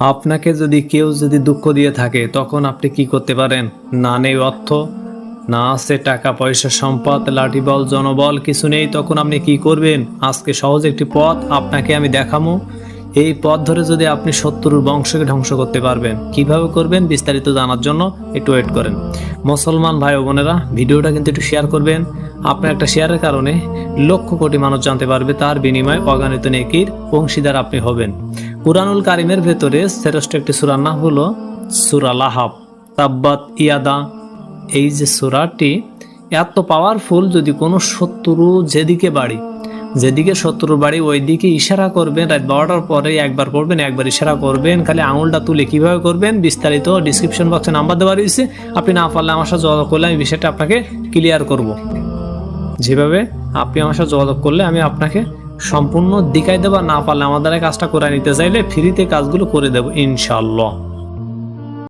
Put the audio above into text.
আপনাকে যদি কেউ যদি দুঃখ দিয়ে থাকে, তখন আপনি কি করতে পারেন? না নেই অর্থ, না আছে টাকা, পয়সা, সম্পদ, লাঠি, বল, জনবল, কিছু নেই, তখন আপনি কি করবেন? আজকে সহজ একটি পথ আপনাকে আমি দেখামো। এই পথ ধরে যদি আপনি শত্রুর বংশকে ধ্বংস করতে পারবেন, কীভাবে করবেন বিস্তারিত জানার জন্য একটু ওয়েট করেন। মুসলমান ভাই বোনেরা, ভিডিওটা কিন্তু একটু শেয়ার করবেন। আপনার একটা শেয়ারের কারণে লক্ষ কোটি মানুষ জানতে পারবে, তার বিনিময়ে অগণিত নেকির অংশীদার আপনি হবেন। কুরআনুল কারিমের ভেতরে শ্রেষ্ঠ একটি সুরার নাম হলো সুরা লাহাব। তাব্বাত, ইয়াদা। এই যে সুরাটি, এত পাওয়ারফুল যদি কোনো শত্রু যেদিকে বাড়ি, যেদিকে শত্রুর বাড়ি ওই দিকে ইশারা করবেন, রাত বারোটার পরে একবার করবেন একবার ইশারা করবেন, খালি আঙুলটা তুলে কীভাবে করবেন, বিস্তারিত ডিসক্রিপশন বক্সে নাম্বার দেওয়া রয়েছে। আপনি না পারলে আমার সাথে যোগাযোগ করলে আমি বিষয়টা আপনাকে ক্লিয়ার করব। যেভাবে আপনি আমার সাথে যোগাযোগ করলে আমি আপনাকে সম্পূর্ণ দিকায় দেওয়া না পারলে আমাদের কাজটা করে নিতে চাইলে ফ্রিতে কাজগুলো করে দেবো ইনশাল্লাহ